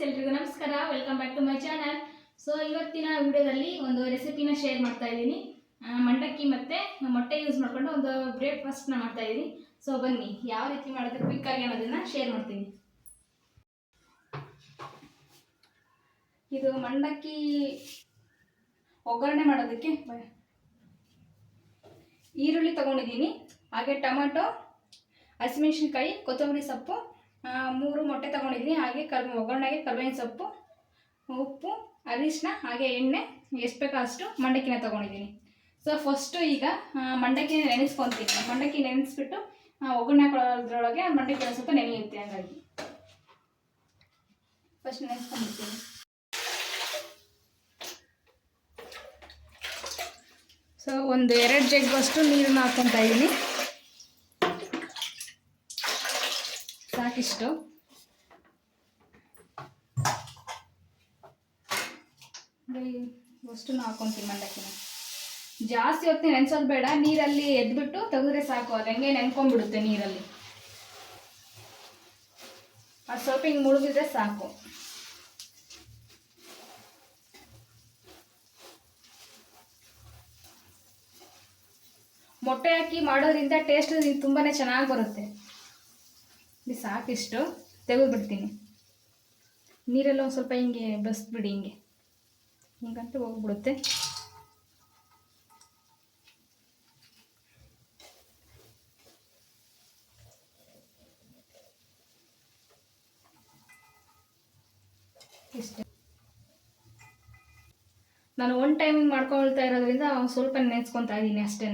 Friends ಎಲ್ರಿಗೂ ನಮಸ್ಕಾರ. Welcome back to my channel so ಇವತ್ತಿನ ವಿಡಿಯೋದಲ್ಲಿ ಒಂದು ರೆಸಿಪಿನ ಶೇರ್ ಮಾಡ್ತಾ ಇದ್ದೀನಿ. ಮಂಡಕ್ಕಿ ಮತ್ತು ಮೊಟ್ಟೆ ಯೂಸ್ ಮಾಡಿಕೊಂಡು ಒಂದು ಬ್ರೇಕ್ಫಾಸ್ಟ್ನ ಮಾಡ್ತಾ ಇದ್ದೀನಿ. ಸೊ ಬನ್ನಿ, ಯಾವ ರೀತಿ ಮಾಡಿದ್ರೆ ಕ್ವಿಕ್ಕಾಗಿ ಅನ್ನೋದನ್ನು ಶೇರ್ ಮಾಡ್ತೀನಿ. ಇದು ಮಂಡಕ್ಕಿ ಒಗ್ಗರಣೆ ಮಾಡೋದಕ್ಕೆ ಈರುಳ್ಳಿ ತಗೊಂಡಿದ್ದೀನಿ. ಹಾಗೆ ಟೊಮೆಟೊ, ಹಸಿಮೆಣ್ಸಿನ್ಕಾಯಿ, ಕೊತ್ತಂಬರಿ ಸೊಪ್ಪು ಮೂರು ಮೊಟ್ಟೆ ತಗೊಂಡಿದ್ದೀನಿ. ಹಾಗೆ ಕರ್ ಒಗ್ಗರಣೆಗೆ ಕರ್ಬೇವಿನ ಸೊಪ್ಪು, ಉಪ್ಪು ಅರಿಶಿನ ಹಾಗೆ ಎಣ್ಣೆ, ಎಷ್ಟು ಬೇಕೋ ಅಷ್ಟು ಮಂಡಕ್ಕಿನ ತಗೊಂಡಿದ್ದೀನಿ. ಸೊ ಫಸ್ಟು ಈಗ ಮಂಡಕ್ಕಿನ ನೆನೆಸ್ಕೊತೀನಿ. ಮಂಡಕ್ಕಿ ನೆನೆಸ್ಬಿಟ್ಟು ಒಗ್ಗರಣೆ ಹಾಕೊಳ್ಳೋದ್ರೊಳಗೆ ಆ ಮಂಡಕ್ಕಿ ಒಂದು ಸ್ವಲ್ಪ ನೆನೆಯುತ್ತೆ ಹಂಗಾಗಿ. ಫಸ್ಟ್ ನೆನೆಸ್ಕೊಂಡ್ಬಿಡ್ತೀನಿ. ಸೊ ಒಂದು ಎರಡು ಜಗ್ಗಷ್ಟು ನೀರನ್ನ ಹಾಕ್ಕೊತಾ ಇದ್ದೀನಿ. ಸಾಕಿಷ್ಟು ಅಷ್ಟು ಹಾಕೊಂತೀನಿ ಮಂಡಕ್ಕಿನ ಜಾಸ್ತಿ ಹೊತ್ತು ನೆನ್ಸೋದು ಬೇಡ, ನೀರಲ್ಲಿ ಎದ್ಬಿಟ್ಟು ತೆಗೆದ್ರೆ ಸಾಕು. ಅದು ಹೆಂಗೆ ನೆನ್ಕೊಂಡ್ಬಿಡುತ್ತೆ ನೀರಲ್ಲಿ. ಆ ಸೋಪಿಂಗ್ ಮುಳುಗಿದ್ರೆ ಸಾಕು. ಮೊಟ್ಟೆ ಹಾಕಿ ಮಾಡೋದ್ರಿಂದ ಟೇಸ್ಟ್ ತುಂಬಾ ಚೆನ್ನಾಗಿ ಬರುತ್ತೆ. ಸಾಕಿಷ್ಟು ತೆಗೆದುಬಿಡ್ತೀನಿ. ನೀರೆಲ್ಲ ಒಂದು ಸ್ವಲ್ಪ ಹಿಂಗೆ ಬಸ್ಬಿಡಿ ಹಿಂಗೆ. ಹಿಂಗಂತೂ ಹೋಗ್ಬಿಡುತ್ತೆ. ಇಷ್ಟೇ. ನಾನು ಒನ್ ಟೈಮಿಂಗ್ ಮಾಡ್ಕೊಳ್ತಾ ಇರೋದ್ರಿಂದ ಸ್ವಲ್ಪ ನೆನೆಸ್ಕೊತಾ ಇದ್ದೀನಿ ಅಷ್ಟೇ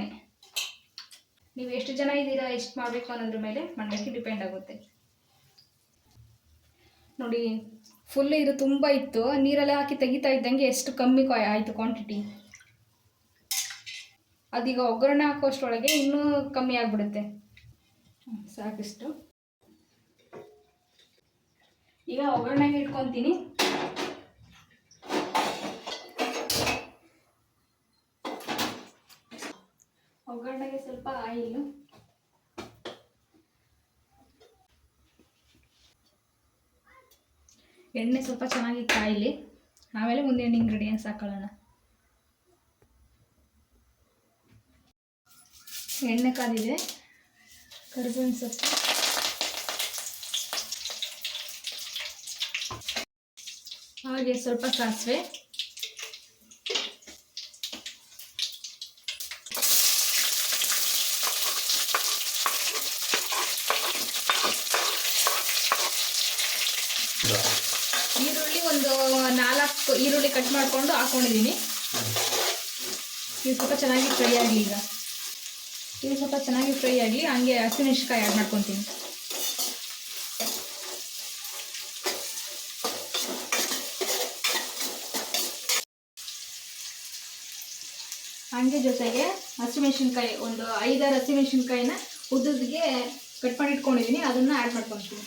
ನೀವು ಎಷ್ಟು ಜನ ಇದ್ದೀರಾ, ಎಷ್ಟು ಮಾಡಬೇಕು ಅನ್ನೋದ್ರ ಮೇಲೆ ಮಂಡಕ್ಕಿ ಡಿಪೆಂಡ್ ಆಗುತ್ತೆ. ನೋಡಿ ಫುಲ್ ಇದು ತುಂಬ ಇತ್ತು. ನೀರೆಲ್ಲ ಹಾಕಿ ತೆಗಿತಾ ಇದ್ದಂಗೆ ಎಷ್ಟು ಕಮ್ಮಿ ಆಯಿತು ಕ್ವಾಂಟಿಟಿ ಅದೀಗ ಒಗ್ಗರಣೆ ಹಾಕೋಷ್ಟರೊಳಗೆ ಇನ್ನೂ ಕಮ್ಮಿ ಆಗಿಬಿಡುತ್ತೆ. ಸಾಕಷ್ಟು ಸಾಕಿಷ್ಟು. ಈಗ ಒಗ್ಗರಣೆಗೆ ಇಟ್ಕೊತೀನಿ ಒಗ್ಗರಣೆಗೆ ಸ್ವಲ್ಪ ಆಯಿಲು ಎಣ್ಣೆ ಸ್ವಲ್ಪ ಚೆನ್ನಾಗಿ ಕಾಯಲಿ. ಆಮೇಲೆ ಮುಂದಿನ ಇಂಗ್ರೀಡಿಯೆಂಟ್ಸ್ ಹಾಕೊಳ್ಳೋಣ. ಎಣ್ಣೆ ಕಾದಿದೆ. ಕರ್ಬೇವಿನ ಸೊಪ್ಪು. ಹಾಗೆ ಸ್ವಲ್ಪ ಸಾಸಿವೆ ಈರುಳ್ಳಿ ಒಂದು ನಾಲ್ಕು ಈರುಳ್ಳಿ ಕಟ್ ಮಾಡಿಕೊಂಡು ಹಾಕೊಂಡಿದ್ದೀನಿ. ಇದು ಸ್ವಲ್ಪ ಚೆನ್ನಾಗಿ ಫ್ರೈ ಆಗಲಿ ಈಗ. ಇದು ಸ್ವಲ್ಪ ಚೆನ್ನಾಗಿ ಫ್ರೈ ಆಗಲಿ, ಹಂಗೆ ಹಸಿಮೆಣ್ಸಿನ್ಕಾಯಿ ಆ್ಯಡ್ ಮಾಡ್ಕೊತೀನಿ. ಹಂಗೆ ಜೊತೆಗೆ ಹಸಿಮೆಣ್ಸಿನ್ಕಾಯಿ ಒಂದು ಐದಾರು ಹಸಿಮೆಣ್ಸಿನ್ಕಾಯಿನ ಉದ್ದಿಗೆ ಕಟ್ ಮಾಡಿ ಇಟ್ಕೊಂಡಿದ್ದೀನಿ, ಅದನ್ನು ಆ್ಯಡ್ ಮಾಡ್ಕೊತೀನಿ.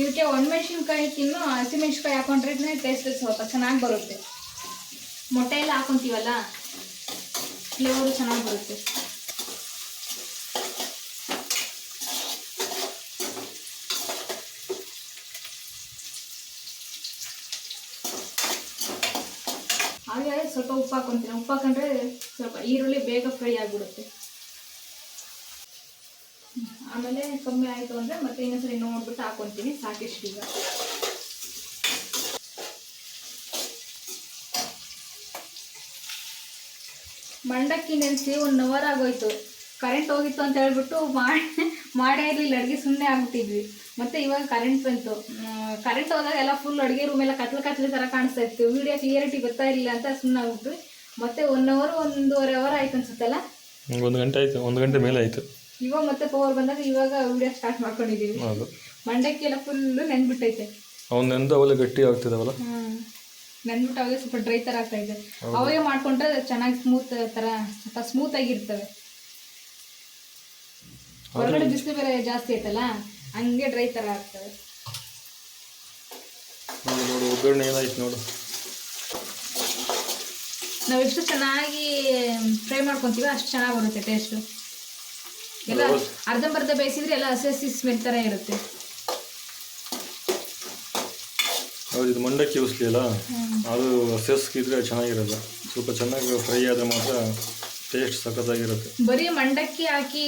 ಇದಕ್ಕೆ ಒಣಮೆಣಸಿನ್ಕಾಯಿ ತಿನ್ನು ಹಸಿಮೆಣ್ಸಿನ್ಕಾಯಿ ಹಾಕೊಂಡ್ರೆ ಟೇಸ್ಟ್ ಸ್ವಲ್ಪ ಚೆನ್ನಾಗಿ ಬರುತ್ತೆ. ಮೊಟ್ಟೆ ಎಲ್ಲ ಹಾಕೊತೀವಲ್ಲ? ಫ್ಲೇವರು ಚೆನ್ನಾಗಿ ಬರುತ್ತೆ. ಹಾಗೆ ಸ್ವಲ್ಪ ಉಪ್ಪು ಹಾಕೊತೀನಿ ಉಪ್ಪು ಹಾಕೊಂಡ್ರೆ ಸ್ವಲ್ಪ ಈರುಳ್ಳಿ ಬೇಗ ಫ್ರೈ ಆಗಿಬಿಡುತ್ತೆ. ಆಮೇಲೆ ಕಮ್ಮಿ ಆಯಿತು ಅಂದರೆ ಮತ್ತೆ ಇನ್ನೊಂದ್ಸರಿ ನೋಡ್ಬಿಟ್ಟು ಸಾಕಿಷ್ಟು ಈಗ. ಮಂಡಕ್ಕಿ ನೆನೆಸಿ ಒನ್ ಅವರ್ ಆಗೋಯ್ತು. ಕರೆಂಟ್ ಹೋಗಿತ್ತು ಅಂತ ಹೇಳ್ಬಿಟ್ಟು ಮಾಡಿ ಇರಲಿಲ್ಲ, ಅಡುಗೆ ಸುಮ್ಮನೆ ಆಗ್ಬಿಟ್ಟಿದ್ವಿ. ಮತ್ತೆ ಇವಾಗ ಕರೆಂಟ್ ಬಂತು. ಕರೆಂಟ್ ಹೋದಾಗ ಎಲ್ಲ ಫುಲ್ ಅಡುಗೆ ರೂಮ್ ಎಲ್ಲ ಕತ್ಲು ಕತ್ಲೆ ಥರ ಕಾಣಿಸ್ತಾ ಇತ್ತು. ವಿಡಿಯೋ ಕ್ಲಿಯರಿಟಿ ಬರ್ತಾ ಇರಲಿಲ್ಲ ಅಂತ ಸುಮ್ಮನೆ ಆಗ್ಬಿಟ್ವಿ. ಮತ್ತೆ ಒನ್ ಅವರ್ ಒಂದೂವರೆ ಅವರ್ ಆಯ್ತು ಅನ್ಸುತ್ತಲ್ಲ? ಒಂದು ಗಂಟೆ ಆಯ್ತು. ಒಂದು ಗಂಟೆ ಮೇಲೆ ಆಯಿತು. ಇವಾಗ ಮತ್ತೆ ಪವರ್ ಬಂದಾಗ ಇವಾಗ ವಿಡಿಯೋ ಸ್ಟಾರ್ಟ್ ಮಾಡ್ಕೊಂಡಿದ್ದೀವಿ ಹೌದು. ಮಂಡಕ್ಕಿ ಎಲ್ಲ ಫುಲ್ಲು ನೆನ್ಬಿಟ್ಟೈತೆ ನೆಂದು ಅವೆಲ್ಲ ಗಟ್ಟಿ ಆಗ್ತಿದಾವಲ್ಲ? ನೆನ್ಬಿಟ್ಟು ಅವಾಗ ಸ್ವಲ್ಪ ಡ್ರೈ ಥರ ಆಗ್ತಾ ಇದೆ. ಅವಾಗೆ ಮಾಡ್ಕೊಂಡ್ರೆ ಚೆನ್ನಾಗಿ ಸ್ಮೂತ್ ಥರ ಸ್ವಲ್ಪ ಸ್ಮೂತ್ ಆಗಿರ್ತವೆ. ಹೊರಗಡೆ ಬಿಸಿಲು ಬೇರೆ ಜಾಸ್ತಿ ಐತಲ್ಲ ಹಂಗೆ ಡ್ರೈ ಥರ ಆಗ್ತವೆ. ನೋಡು ನೋಡು ಒಗ್ಗರಣೆ ಏನಾಯ್ತು ನೋಡು. ನಾವು ಎಷ್ಟು ಚೆನ್ನಾಗಿ ಫ್ರೈ ಮಾಡ್ಕೊತೀವಿ ಅಷ್ಟು ಚೆನ್ನಾಗಿ ಬರುತ್ತೆ ಟೇಸ್ಟು ಎಲ್ಲ ಅರ್ಧಂಬರ್ಧ ಬೇಯಿಸಿದ್ರೆ ಎಲ್ಲ ಹಸಿ ಹಸಿ ಸ್ಮೆಲ್ ಥರ ಇರುತ್ತೆ. ಹೌದು ಇದು ಮಂಡಕ್ಕಿ ಉಸ್ಲಿ ಅಲ್ಲ? ಅದು ಸೆಸ್ಗಿದ್ರೆ ಚೆನ್ನಾಗಿರಲ್ಲ. ಸ್ವಲ್ಪ ಚೆನ್ನಾಗಿ ಫ್ರೈ ಆದರೆ ಮಾತ್ರ ಟೇಸ್ಟ್ ಸಖತ್ತಾಗಿರುತ್ತೆ. ಬರೀ ಮಂಡಕ್ಕಿ ಹಾಕಿ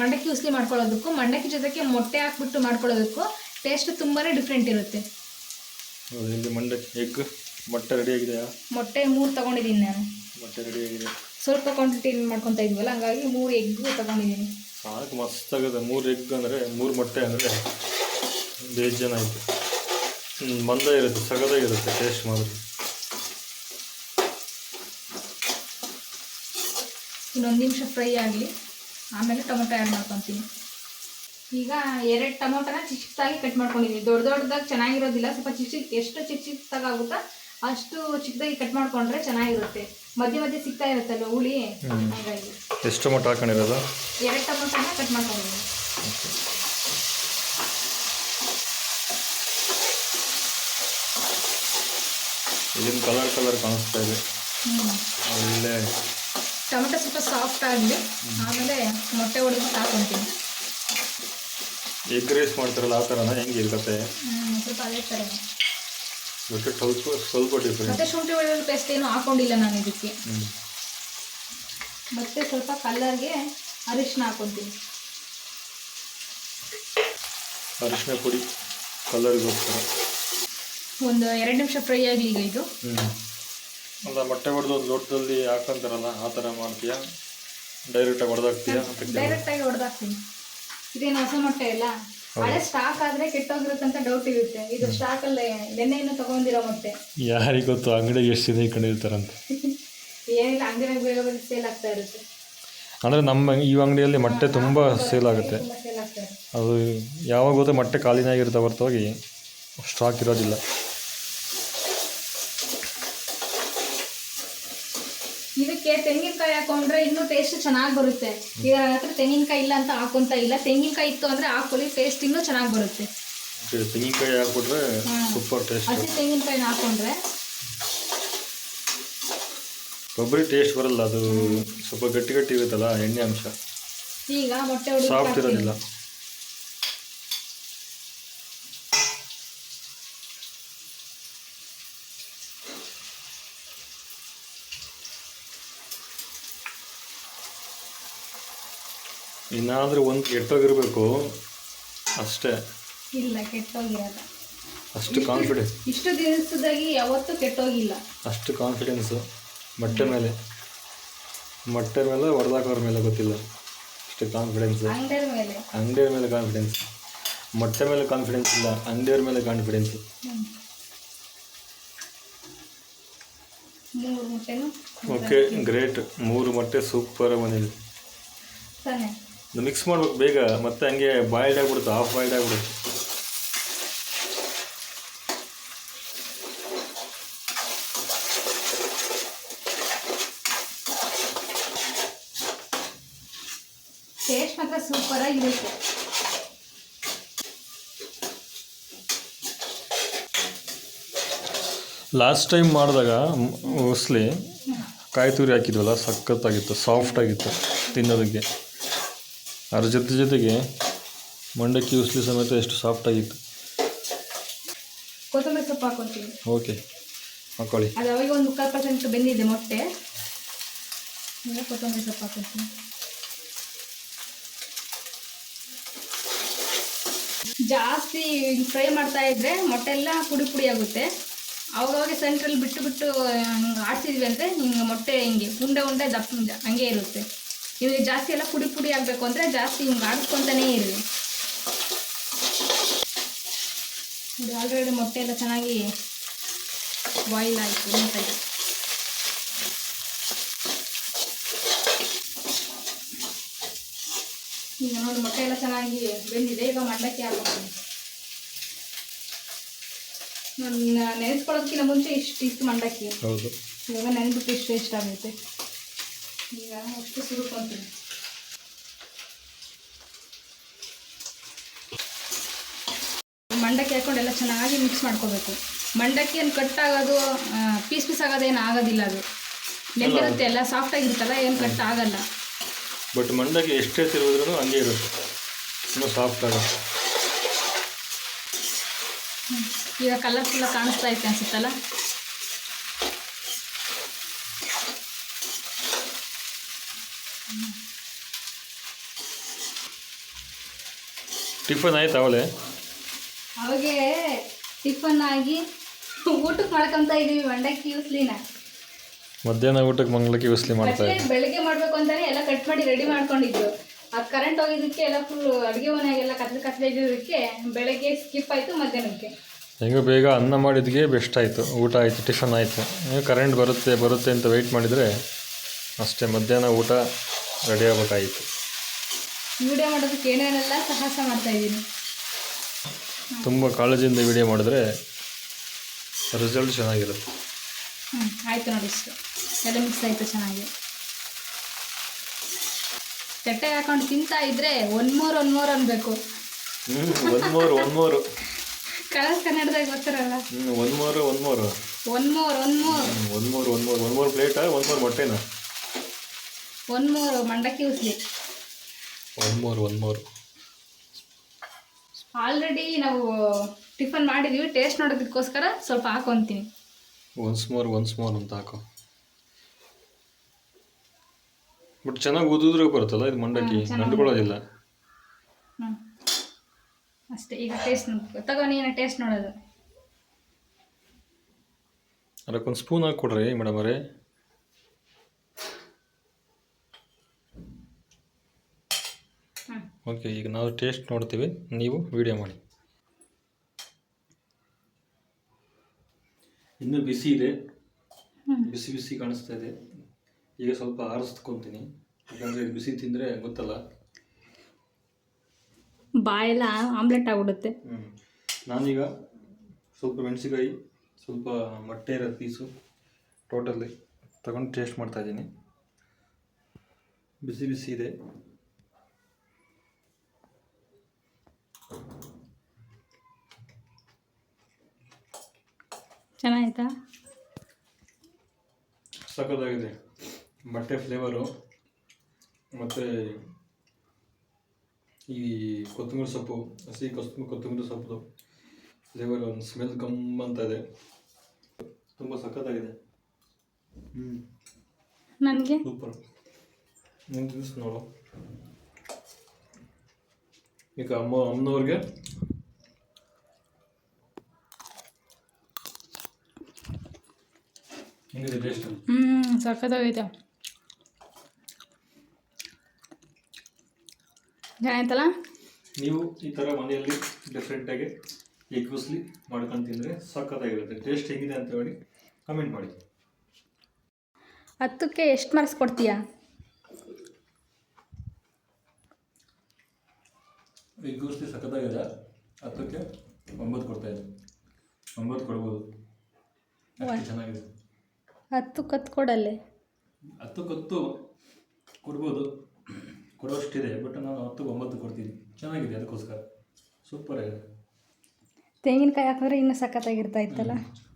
ಮಂಡಕ್ಕಿ ಉಸ್ಲಿ ಮಾಡ್ಕೊಳ್ಳೋದಕ್ಕೂ ಮಂಡಕ್ಕಿ ಜೊತೆಗೆ ಮೊಟ್ಟೆ ಹಾಕ್ಬಿಟ್ಟು ಮಾಡ್ಕೊಳ್ಳೋದಕ್ಕೂ ಟೇಸ್ಟ್ ತುಂಬಾನೇ ಡಿಫ್ರೆಂಟ್ ಇರುತ್ತೆ. ಹೌದು ಇಲ್ಲಿ ಮಂಡಕ್ಕಿ ಎಗ್ ಮೊಟ್ಟೆ ರೆಡಿ ಆಗಿದೆಯಾ? ಮೊಟ್ಟೆ ಮೂರು ತಗೊಂಡಿದ್ದೀನಿ ನಾನು. ಮೊಟ್ಟೆ ರೆಡಿ ಆಗಿದೆ ಸ್ವಲ್ಪ ಕ್ವಾಂಟಿಟಿ ಮಾಡ್ಕೊತಾ ಇದ್ವಲ್ಲ ಹಂಗಾಗಿ ಮೂರು ಎಗ್ ತಗೊಂಡಿದ್ದೀನಿ ಸಾಕು ಮಸ್ತಾಗಿದೆ ಮೂರು ಎಗ್ ಅಂದರೆ ಮೂರು ಮೊಟ್ಟೆ ಅಂದರೆ ಬೇಜಾನ ಆಯಿತು. ಮಂದ ಇರುತ್ತೆ ಸಗದಾಗಿರುತ್ತೆ ಟೇಸ್ಟ್ ಮಾಡಿದ್ರೆ ಇನ್ನೊಂದು ನಿಮಿಷ ಫ್ರೈ ಆಗಲಿ. ಆಮೇಲೆ ಟೊಮೊಟೊ ಆ್ಯಡ್ ಮಾಡ್ಕೊತೀನಿ. ಈಗ ಎರಡು ಟೊಮೊಟೊನ ಚಿಕ್ಕ ಚಿಕ್ಕದಾಗಿ ಕಟ್ ಮಾಡ್ಕೊಂಡಿದ್ದೀನಿ ದೊಡ್ಡ ದೊಡ್ಡದಾಗಿ ಚೆನ್ನಾಗಿರೋದಿಲ್ಲ ಸ್ವಲ್ಪ ಚಿಕ್ಕ ಚಿಕ್ಕ ಎಷ್ಟು ಚಿಕ್ಕ ಚಿಕ್ಕದಾಗುತ್ತಾ ಅಷ್ಟು ಚಿಕ್ಕದಾಗಿ ಕಟ್ ಮಾಡಿಕೊಂಡ್ರೆ ಚೆನ್ನಾಗಿರುತ್ತೆ. ಮಧ್ಯೆ ಮಧ್ಯೆ ಸಿಗ್ತಾ ಇರುತ್ತಲ್ಲ ಹುಳಿ? ಹಾಗಾಗಿ. ಎಷ್ಟು ಟೊಮೊಟೊ ಹಾಕೊಂಡಿರೋದು? ಎರಡು ಟೊಮೊಟೊನ ಕಟ್ ಮಾಡ್ಕೊಂಡಿದ್ದೀನಿ. ಇದನ್ನು ಕಲರ್ ಕಲರ್ ಕಾಣಿಸ್ತಾ ಇದೆ. ಒಳ್ಳೆ. ಟೊಮೆಟೊ ಸ್ವಲ್ಪ ಸಾಫ್ಟ್ ಆಗಲಿ ಆಮೇಲೆ ಮೊಟ್ಟೆ ಒಡೆದು ಹಾಕೊಂತೀನಿ ಎಗ್ ರೈಸ್ ಮಾಡ್ತಾರಲ್ಲ ಆ ಥರನ ಹೆಂಗೆ ಇರ್ತತೆ ಸ್ವಲ್ಪ ಅದೇ ಥರ ಬಟ್ ಸ್ವಲ್ಪ ಸ್ವಲ್ಪ ಡಿಫ್ರೆಂಟ್ ಮತ್ತೆ ಶುಂಠಿ ಬೆಳ್ಳುಳ್ಳಿ ಪೇಸ್ಟ್ ಏನು ಹಾಕೊಂಡಿಲ್ಲ ನಾನು ಇದಕ್ಕೆ. ಮತ್ತೆ ಸ್ವಲ್ಪ ಕಲ್ಲರ್ಗೆ ಅರಿಶಿನ ಹಾಕೊತೀನಿ. ಅರಿಶಿನ ಪುಡಿ ಕಲರಿಗೋಸ್ಕರ ಒಂದು ಎರಡು ನಿಮಿಷ ಫ್ರೈ ಆಗಲಿ ಈಗ ಇದು. ಅಲ್ಲ ಮೊಟ್ಟೆ ಹೊಡೆದು ಒಂದು ಲೋಟದಲ್ಲಿ ಹಾಕಂತಾರಲ್ಲ ಆ ಥರ ಮಾಡ್ತೀಯಾ? ಡೈರೆಕ್ಟಾಗಿ ಹೊಡೆದಾಕ್ತೀಯಾ ಡೈರೆಕ್ಟ್ ಡೈರೆಕ್ಟಾಗಿ ಹೊಡೆದಾಕ್ತೀನಿ ಇದೇನು ಹೊಸ ಮೊಟ್ಟೆ ಅಲ್ಲ? ಹಳೆ ಸ್ಟಾಕ್ ಆದರೆ ಕೆಟ್ಟೋಗಿರುತ್ತಂತ ಡೌಟ್ ಇರುತ್ತೆ. ಇದು ಸ್ಟಾಕ್ ಅಲ್ಲೇ ನೆನ್ನೆಯನ್ನು ತಗೊಂಡಿರೋ ಮೊಟ್ಟೆ. ಯಾರಿಗೆ ಗೊತ್ತು? ಅಂಗಡಿ ಎಷ್ಟು ದಿನ ಇಟ್ಕೊಂಡಿರ್ತಾರಂತ ಏನಿಲ್ಲ ಅಂಗಡಿ ಬೇಗ ಬೇಗ ಸೇಲ್ ಆಗ್ತಾ ಇರುತ್ತೆ. ಅಂದರೆ ನಮ್ಮ ಈ ಅಂಗಡಿಯಲ್ಲಿ ಮೊಟ್ಟೆ ತುಂಬ ಸೇಲ್ ಆಗುತ್ತೆ. ಅದು ಯಾವಾಗ ಹೋದ್ರೆ ಮೊಟ್ಟೆ ಖಾಲಿನಾಗಿರುತ್ತೆ ಹೊರತಾಗಿ ಸ್ಟಾಕ್ ಇರೋದಿಲ್ಲ. ಇದಕ್ಕೆ ತೆಂಗಿನಕಾಯಿ ಹಾಕೊಂಡ್ರೆ ಇನ್ನೂ ಟೇಸ್ಟ್ ಚೆನ್ನಾಗಿ ಬರುತ್ತೆ. ಈಗ ಹತ್ರ ತೆಂಗಿನಕಾಯಿ ಇಲ್ಲ ಅಂತ ಹಾಕೊಂತ ಇಲ್ಲ. ತೆಂಗಿನಕಾಯಿ ಇತ್ತು ಅಂದ್ರೆ ಹಾಕೊಳ್ಳಿ ಟೇಸ್ಟ್ ಇನ್ನೂ ಚೆನ್ನಾಗಿ ಬರುತ್ತೆ. ತೆಂಗಿನಕಾಯಿ ಹಾಕೊಂಡ್ರೆ ಸೂಪರ್ ಟೇಸ್ಟ್ ಹಸಿ ತೆಂಗಿನಕಾಯಿನ ಹಾಕೊಂಡ್ರೆ. ಕೊಬ್ಬರಿ ಟೇಸ್ಟ್ ಬರಲ್ಲ ಅದು ಸ್ವಲ್ಪ ಗಟ್ಟಿ ಗಟ್ಟಿ ಇರುತ್ತಲ್ಲ ಎಣ್ಣೆ ಅಂಶ. ಈಗ ಮೊಟ್ಟೆ ಸಾಫ್ಟ್ ಇರೋದಿಲ್ಲ. ಇನ್ನಾದರೂ ಒಂದು ಕೆಟ್ಟೋಗಿರ್ಬೇಕು ಅಷ್ಟೇ. ಇಲ್ಲ ಕೆಟ್ಟೋಗಿರಲ್ಲ. ಅಷ್ಟು ಕಾನ್ಫಿಡೆನ್ಸ್ ಇಷ್ಟು ದಿವಸದಾಗಿ ಯಾವತ್ತೂ ಕೆಟ್ಟೋಗಿಲ್ಲ. ಅಷ್ಟು ಕಾನ್ಫಿಡೆನ್ಸು ಮೊಟ್ಟೆ ಮೇಲೆ. ಮೊಟ್ಟೆ ಮೇಲೆ ಹೊಡೆದಾಕೋರ ಮೇಲೆ ಗೊತ್ತಿಲ್ಲ. ಅಷ್ಟು ಕಾನ್ಫಿಡೆನ್ಸ್ ಅಂಗಡಿಯ ಮೇಲೆ. ಅಂಗಡಿಯವ್ರ ಮೇಲೆ ಕಾನ್ಫಿಡೆನ್ಸ್ ಮೊಟ್ಟೆ ಮೇಲೆ ಕಾನ್ಫಿಡೆನ್ಸ್ ಇಲ್ಲ ಅಂಗಡಿಯವ್ರ ಮೇಲೆ ಕಾನ್ಫಿಡೆನ್ಸ್ ಓಕೆ ಗ್ರೇಟ್ ಮೂರು ಮೊಟ್ಟೆ ಸೂಪರ್ ಬಂದಿದೆ. ಮಿಕ್ಸ್ ಮಾಡ್ಬೇಕು ಬೇಗ ಮತ್ತೆ ಹಂಗೆ ಬಾಯ್ಲ್ಡ್ ಆಗಿಬಿಡುತ್ತೆ ಹಾಫ್ ಬಾಯ್ಲ್ಡ್ ಆಗಿಬಿಡುತ್ತೆ. ಟೇಸ್ಟ್ ಮಾತ್ರ ಲಾಸ್ಟ್ ಟೈಮ್ ಮಾಡಿದಾಗ ಮೋಸ್ಟ್ಲಿ ಕಾಯಿ ತುರಿ ಹಾಕಿದ್ವಲ್ಲ ಸಖತ್ತಾಗಿತ್ತು ಸಾಫ್ಟ್ ಆಗಿತ್ತು ತಿನ್ನೋದಕ್ಕೆ. ಅದ್ರ ಜೊತೆ ಜೊತೆಗೆ ಮಂಡಕ್ಕಿ ಉಸ್ಲಿ ಸಮೇತ ಎಷ್ಟು ಸಾಫ್ಟ್ ಆಗಿತ್ತು. ಕೊತ್ತಂಬರಿ ಸೊಪ್ಪು ಹಾಕೊತೀವಿ ಓಕೆ ಹಾಕೊಳ್ಳಿ. ಅದು ಅವಾಗ ಒಂದು ಮುಕ್ಕಾಲು ಪರ್ಸೆಂಟ್ ಬೆಂದಿದೆ ಮೊಟ್ಟೆ. ಈಗ ಕೊತ್ತಂಬರಿ ಸೊಪ್ಪು ಹಾಕೊಂತೀನಿ. ಜಾಸ್ತಿ ಫ್ರೈ ಮಾಡ್ತಾ ಇದ್ರೆ ಮೊಟ್ಟೆ ಎಲ್ಲ ಪುಡಿ ಪುಡಿ ಆಗುತ್ತೆ. ಅವಾಗವಾಗ ಸೆಂಟ್ರಲ್ಲಿ ಬಿಟ್ಟು ಬಿಟ್ಟು ಹಿಂಗೆ ಆಡ್ಸಿದ್ವಿ ಅಂದರೆ ಹಿಂಗೆ ಮೊಟ್ಟೆ ಹಿಂಗೆ ಉಂಡೆ ಉಂಡೆ ದಪ್ಪ ಹಂಗೆ ಇರುತ್ತೆ. ನಿಮಗೆ ಜಾಸ್ತಿ ಎಲ್ಲ ಪುಡಿ ಪುಡಿ ಆಗಬೇಕು ಅಂದರೆ ಜಾಸ್ತಿ ಹಿಂಗೆ ಆಡಿಸ್ಕೊತಾನೇ ಇರಿ ಇದು ಆಲ್ರೆಡಿ ಮೊಟ್ಟೆ ಎಲ್ಲ ಚೆನ್ನಾಗಿ ಬಾಯ್ಲ್ ಆಯಿತು ನೀಟಾಗಿ. ಈಗ ನೋಡಿ ಮೊಟ್ಟೆ ಎಲ್ಲ ಚೆನ್ನಾಗಿ ಬೆಂದಿದೆ ಈಗ ಮಂಡಕ್ಕಿ ಹಾಕ್ತೀನಿ ನಾನು ನೆನೆಸ್ಕೊಳ್ಳೋದಕ್ಕಿಂತ ಮುಂಚೆ ಇಷ್ಟು ಇಷ್ಟು ಮಂಡಕ್ಕಿ. ಇವಾಗ ನೆನೆದ್ಬಿಟ್ಟು ಇಷ್ಟು ಇಷ್ಟ ಆಗುತ್ತೆ. ಈಗ ಅಷ್ಟು ಸುರುಕೊಂತೀನಿ ಮಂಡಕ್ಕಿ ಹಾಕೊಂಡು ಎಲ್ಲ ಚೆನ್ನಾಗಿ ಮಿಕ್ಸ್ ಮಾಡ್ಕೋಬೇಕು. ಮಂಡಕ್ಕಿ ಏನು ಕಟ್ ಆಗೋದು ಪೀಸ್ ಪೀಸ್ ಆಗೋದೇನು ಆಗೋದಿಲ್ಲ ಅದು. ನೆಂದಿರುತ್ತೆ ಎಲ್ಲ ಸಾಫ್ಟ್ ಆಗಿರುತ್ತಲ್ಲ ಏನು ಕಟ್ ಆಗಲ್ಲ. ಬಟ್ ಮಂಡಕ್ಕಿ ಎಷ್ಟೇ ತಿರುಗಿದ್ರೂ ಹಂಗೆ ಇರುತ್ತೆ. ಇನ್ನೂ ಸಾಫ್ಟ್ ಆಗುತ್ತೆ ಈಗ ಕಲರ್ಫುಲ್ಲ ಕಾಣಿಸ್ತಾ ಐತೆ ಅನ್ಸುತ್ತಲ್ಲ? ಟಿಫನ್ ಆಯ್ತು ಅವಳೆ? ಅವಾಗೆ ಟಿಫನ್ ಆಗಿ ಊಟಕ್ಕೆ ಮಾಡ್ಕೊಂತ ಇದೀವಿ ಮಂಡಕ್ಕಿ ಉಸ್ಲಿನ. ಮಧ್ಯಾಹ್ನ ಊಟಕ್ಕೆ ಮಂಗಳಕ್ಕೆ ಉಸ್ಲಿ ಮಾಡ್ತಾ ಇದ್ದೀವಿ ಇದ್ದೆ. ಬೆಳಗ್ಗೆ ಮಾಡ್ಬೇಕು ಅಂತಾನೆ ಎಲ್ಲ ಕಟ್ ಮಾಡಿ ರೆಡಿ ಮಾಡ್ಕೊಂಡಿದ್ದು. ಅದು ಕರೆಂಟ್ ಹೋಗಿದ್ದಕ್ಕೆ ಎಲ್ಲ ಫುಲ್ ಅಡುಗೆ ಮನೆಯಾಗೆಲ್ಲ ಕತ್ಲೆ ಕತ್ಲೆ ಇದ್ದಿದ್ದಕ್ಕೆ ಬೆಳಗ್ಗೆ ಸ್ಕಿಪ್ ಆಯಿತು ಮಧ್ಯಾಹ್ನಕ್ಕೆ. ಹೆಂಗೋ ಬೇಗ ಅನ್ನ ಮಾಡಿದ್ಗೆ ಬೆಸ್ಟ್ ಆಯಿತು. ಊಟ ಆಯಿತು ಟಿಫನ್ ಆಯಿತು. ಕರೆಂಟ್ ಬರುತ್ತೆ ಬರುತ್ತೆ ಅಂತ ವೆಯ್ಟ್ ಮಾಡಿದರೆ ಅಷ್ಟೇ ಮಧ್ಯಾಹ್ನ ಊಟ ರೆಡಿ ಆಗಬೇಕಾಯಿತು ವಿಡಿಯೋ ಮಾಡೋದಕ್ಕೆ ಏನೇನೆಲ್ಲ ಸಾಹಸ ಮಾಡ್ತಾ ಇದ್ದೀನಿ? ತುಂಬ ಕಾಳಜಿಯಿಂದ ವಿಡಿಯೋ ಮಾಡಿದ್ರೆ ರಿಸಲ್ಟ್ ಚೆನ್ನಾಗಿರುತ್ತೆ. ಹ್ಞೂ ಆಯಿತು ನೋಡಿ ಇಷ್ಟು. ಎಲ್ಲ ಮಿಕ್ಸ್ ಆಯಿತು ಚೆನ್ನಾಗಿ. ತಟ್ಟೆ ಹಾಕೊಂಡು ತಿಂತಾ ಇದ್ರೆ ಒನ್ ಮೋರ್ ಒನ್ ಮೋರ್ ಅನ್ಬೇಕು. ಒಂದು ಮೂರು ಒಂದು ಮೂರು. ಕಲರ್ಸ್ ಕನ್ನಡದಾಗ ಗೊತ್ತಿರಲ್ಲ ಒಂದು ಮೂರು ಒಂದು ಮೂರು. One more one more. ಒಂದು ಮೂರು ಒಂದು ಮೂರು. ಒಂದು ಮೂರು ಪ್ಲೇಟಾ ಒನ್ ಮೂರು ಮೊಟ್ಟೆನಾ? ಒನ್ ಮೋರ್ ಮಂಡಕ್ಕಿ ಉಸ್ಲಿ ಒಂದು ಮೂರು ಒಂದು ಮೂರು ಆಲ್ರೆಡಿ ನಾವು ಟಿಫನ್ ಮಾಡಿದ್ದೀವಿ ಟೇಸ್ಟ್ ನೋಡೋದಕ್ಕೋಸ್ಕರ ಸ್ವಲ್ಪ ಹಾಕೊಂತೀನಿ. ಒನ್ಸ್ ಮೋರ್ ಒನ್ಸ್ ಮೋರ್ ಅಂತ ಹಾಕು. ಬಟ್ ಚೆನ್ನಾಗಿ ಉದುದ್ರೆ ಬರುತ್ತಲ್ಲ ಇದು ಮಂಡಕ್ಕಿ ನಂಟ್ಕೊಳ್ಳೋದಿಲ್ಲ ಅಷ್ಟೇ ಈಗ ಟೇಸ್ಟ್ ನೋಡ್ಬೇಕು ತಗೋ ನೀನು ಟೇಸ್ಟ್ ನೋಡೋದು. ಅದಕ್ಕೊಂದು ಸ್ಪೂನ್ ಹಾಕ್ಕೊಡ್ರಿ ಮೇಡಮ್ ಅವರೇ ಹ್ಞೂ ಓಕೆ ಈಗ ನಾವು ಟೇಸ್ಟ್ ನೋಡ್ತೀವಿ. ನೀವು ವಿಡಿಯೋ ಮಾಡಿ. ಇನ್ನೂ ಬಿಸಿ ಇದೆ. ಬಿಸಿ ಬಿಸಿ ಕಾಣಿಸ್ತಾ ಇದೆ. ಈಗ ಸ್ವಲ್ಪ ಆರಿಸ್ಕೊಂತೀನಿ. ಯಾಕಂದರೆ ಬಿಸಿ ತಿಂದರೆ ಗೊತ್ತಲ್ಲ. ಬಾಯೆಲ್ಲ ಆಮ್ಲೆಟ್ ಆಗ್ಬಿಡುತ್ತೆ. ನಾನೀಗ ಸ್ವಲ್ಪ ಮೆಣಸಿಕಾಯಿ ಸ್ವಲ್ಪ ಮೊಟ್ಟೆ ಇರೋ ಪೀಸು ಟೋಟಲಿ ತಗೊಂಡು ಟೇಸ್ಟ್ ಮಾಡ್ತಾ ಇದ್ದೀನಿ. ಬಿಸಿ ಬಿಸಿ ಇದೆ. ಚೆನ್ನಾಯ್ತಾ ಸಖತ್ತಾಗಿದೆ. ಬಟ್ಟೆ ಫ್ಲೇವರು ಮತ್ತು ಈ ಕೊತ್ತಂಬರಿ ಸೊಪ್ಪು ಹಸಿ ಕೊತ್ತಂಬರಿ ಕೊತ್ತಂಬರಿ ಸೊಪ್ಪು ಫ್ಲೇವರ್ ಒಂದು ಸ್ಮೆಲ್ ಕಮ್ ಅಂತ ಇದೆ. ತುಂಬ ಸಖತ್ತಾಗಿದೆ. ಹ್ಞೂ ನನಗೆ? ಸೂಪರ್. ನೀನು ತಿನ್ಸ್ ನೋಡು ಈಗ ಅಮ್ಮ ಅಮ್ಮನವ್ರಿಗೆ ಹೆಂಗಿದೆ ಟೇಸ್ಟ್ ಹ್ಞೂ ಸಖತ್ತಾಗೈತೆ. ಏನಾಯ್ತಲ್ಲ ನೀವು ಈ ಥರ ಮನೆಯಲ್ಲಿ ಡಿಫ್ರೆಂಟಾಗಿ ಎಗ್ ಉಸ್ಲಿ ಮಾಡ್ಕೊಂಡು ತಿಂದರೆ ಸಖತ್ತಾಗಿರುತ್ತೆ. ಟೇಸ್ಟ್ ಹೇಗಿದೆ ಅಂತ ಹೇಳಿ ಕಮೆಂಟ್ ಮಾಡಿ. ಹತ್ತಕ್ಕೆ ಎಷ್ಟು ಮಾರ್ಕ್ಸ್ ಕೊಡ್ತೀಯಾ? ಎಗ್ ಉಸ್ಲಿ ಸಖತ್ತಾಗಿದೆ. ಹತ್ತಕ್ಕೆ ಒಂಬತ್ತು ಕೊಡ್ತಾ ಇದೆ. ಒಂಬತ್ತು ಕೊಡ್ಬೋದು. ಚೆನ್ನಾಗಿದೆ. ಹತ್ತು ಕತ್ತು ಕೊಡಲ್ಲೇ. ಹತ್ತು ಕತ್ತು ಕೊಡ್ಬೋದು. ಕೊಡೋಷ್ಟಿದೆ ಬಟ್ ನಾನು ಹತ್ತು ಒಂಬತ್ತು ಕೊಡ್ತೀನಿ. ಚೆನ್ನಾಗಿದೆ ಅದಕ್ಕೋಸ್ಕರ. ಸೂಪರ್ ಆಗಿದೆ. ತೆಂಗಿನಕಾಯಿ ಹಾಕಿದ್ರೆ ಇನ್ನೂ ಸಖತ್ತಾಗಿರ್ತಾ ಇತ್ತಲ್ಲ?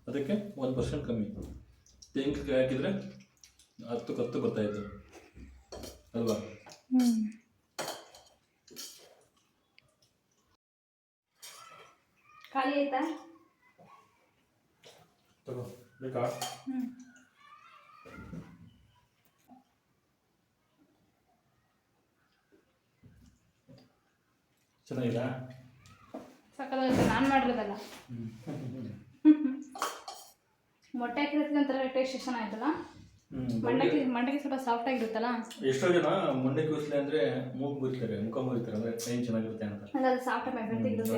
ಅದಕ್ಕೆ ಒಂದು ಪರ್ಸೆಂಟ್ ಕಮ್ಮಿ. ತೆಂಗಿನಕಾಯಿ ಹಾಕಿದರೆ ಹತ್ತು ಕತ್ತು ಬರ್ತಾಯಿತ್ತು ಅಲ್ವಾ? ಖಾಲಿ ಆಯ್ತಾ? ತಗೋ ಬೇಕಾ? ಹ್ಞೂ ಚೆನ್ನಾಗಿಲ್ಲ ಸಕ್ಕತ್ತಾಗುತ್ತೆ ನಾನು ಮಾಡಿರೋದಲ್ಲ. ಮೊಟ್ಟೆ ಹಾಕಿರೋದಕ್ಕೆ ಒಂಥರ ಟೇಸ್ಟ್ ಚೆನ್ನಾಗಿತ್ತಲ್ಲ? ಮಂಡಕ್ಕಿ ಮಂಡಕ್ಕಿ ಸ್ವಲ್ಪ ಸಾಫ್ಟ್ ಆಗಿರುತ್ತಲ್ಲ? ಎಷ್ಟೋ ಜನ ಮೊನ್ನೆ ಕೂಸಲೆ ಅಂದ್ರೆ ಮೂಗು ಮುರಿತಾರೆ ಮುಖ ಮುರಿತಾರೆ ಅಂದ್ರೆ ಟೈಮ್ ಚೆನ್ನಾಗಿರುತ್ತೆ ಅಂತ. ಅಲ್ಲ ಅದು ಸಾಫ್ಟ್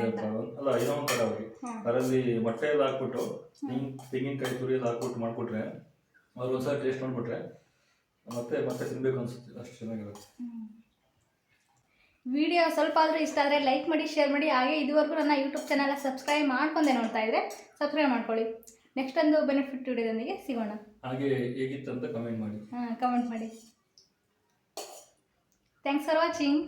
ಅಂತ. ಅಲ್ಲ ಏನೋ ಒಂಥರ ಅವ್ರಿಗೆ. ಅದರಲ್ಲಿ ಮೊಟ್ಟೆ ಎಲ್ಲ ಹಾಕ್ಬಿಟ್ಟು ತೆಂಗಿನ ತೆಂಗಿನಕಾಯಿ ತುರಿ ಎಲ್ಲ ಹಾಕ್ಬಿಟ್ಟು ಮಾಡ್ಕೊಟ್ರೆ ಅವ್ರು ಒಂದ್ಸಲ ಟೇಸ್ಟ್ ಮಾಡ್ಬಿಟ್ರೆ ಮತ್ತೆ ಮತ್ತೆ ತಿನ್ಬೇಕು ಅನ್ಸುತ್ತೆ. ಅಷ್ಟು ಚೆನ್ನಾಗಿರುತ್ತೆ. ವಿಡಿಯೋ ಸ್ವಲ್ಪ ಆದರೂ ಇಷ್ಟ ಆದರೆ ಲೈಕ್ ಮಾಡಿ ಶೇರ್ ಮಾಡಿ. ಹಾಗೆ ಇದುವರೆಗೂ ನನ್ನ ಯೂಟ್ಯೂಬ್ ಚಾನಲ್ ಸಬ್ಸ್ಕ್ರೈಬ್ ಮಾಡ್ಕೊಂಡೆ ನೋಡ್ತಾ ಇದ್ರೆ ಸಬ್ಸ್ಕ್ರೈಬ್ ಮಾಡ್ಕೊಳ್ಳಿ. ನೆಕ್ಸ್ಟ್ ಒಂದು ಬೆನಿಫಿಟ್ ವಿಡಿಯೋದೊಂದಿಗೆ ಸಿಗೋಣ. ಹಾಗೆ ಹೇಗಿತ್ತು ಅಂತ ಕಮೆಂಟ್ ಮಾಡಿ. ಹಾಂ ಕಮೆಂಟ್ ಮಾಡಿ. Thanks for watching